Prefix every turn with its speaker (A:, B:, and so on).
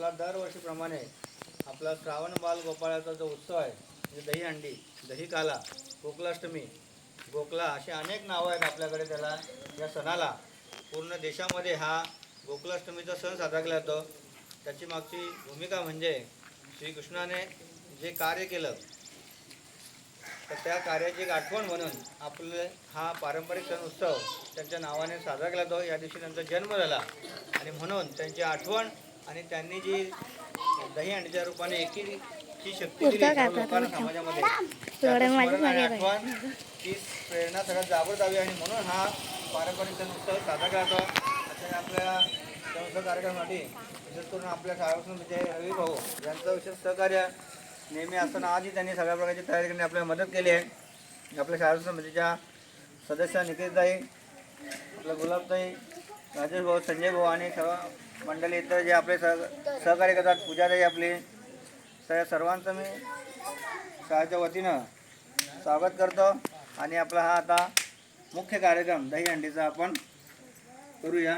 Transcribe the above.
A: आपला दरवर्षीप्रमाणे आपला श्रावण बाल गोपाळाचा जो उत्सव आहे म्हणजे दही हंडी दही काला गोकुलाष्टमी गोकला असे अनेक नावं आहेत आपल्याकडे त्याला. या सणाला पूर्ण देशामध्ये हा गोकुलाष्टमीचा सण साजरा केला जातो. त्याची मागची भूमिका म्हणजे श्रीकृष्णाने जे कार्य केलं तर त्या कार्याची एक आठवण म्हणून आपले हा पारंपरिक सण उत्सव त्यांच्या नावाने साजरा केला जातो. या दिवशी त्यांचा जन्म झाला आणि म्हणून त्यांची आठवण आणि त्यांनी जी दही अंडीच्या रूपाने एकीची शक्ती दिली लोकांना. समाजामध्ये. आठवण ती प्रेरणा सगळ्यात जागृत हवी आणि म्हणून हा पारंपरिक सण उत्सव साजरा केला जातो अशा आपल्या उत्सव कार्यक्रमासाठी विशेष करून आपल्या शाळेपासून म्हणजे रवी भाऊ यांचं विशेष सहकार्य नेहमी असताना आजही त्यांनी सगळ्या प्रकारची तयारी करण्यात आपल्याला मदत केली आहे आपल्या शाळा समितीच्या सदस्य निकेतताई आपलं गुलाबताई राजेश भाऊ संजय भाऊ आणि सर्व मंडळी इतर जे आपले सह सहकार्य करतात पूजाताई आपली तर सर्वांचं मी शाळेच्या वतीनं स्वागत करतो. आणि आपला हा आता मुख्य कार्यक्रम दहीहंडीचा आपण करूया.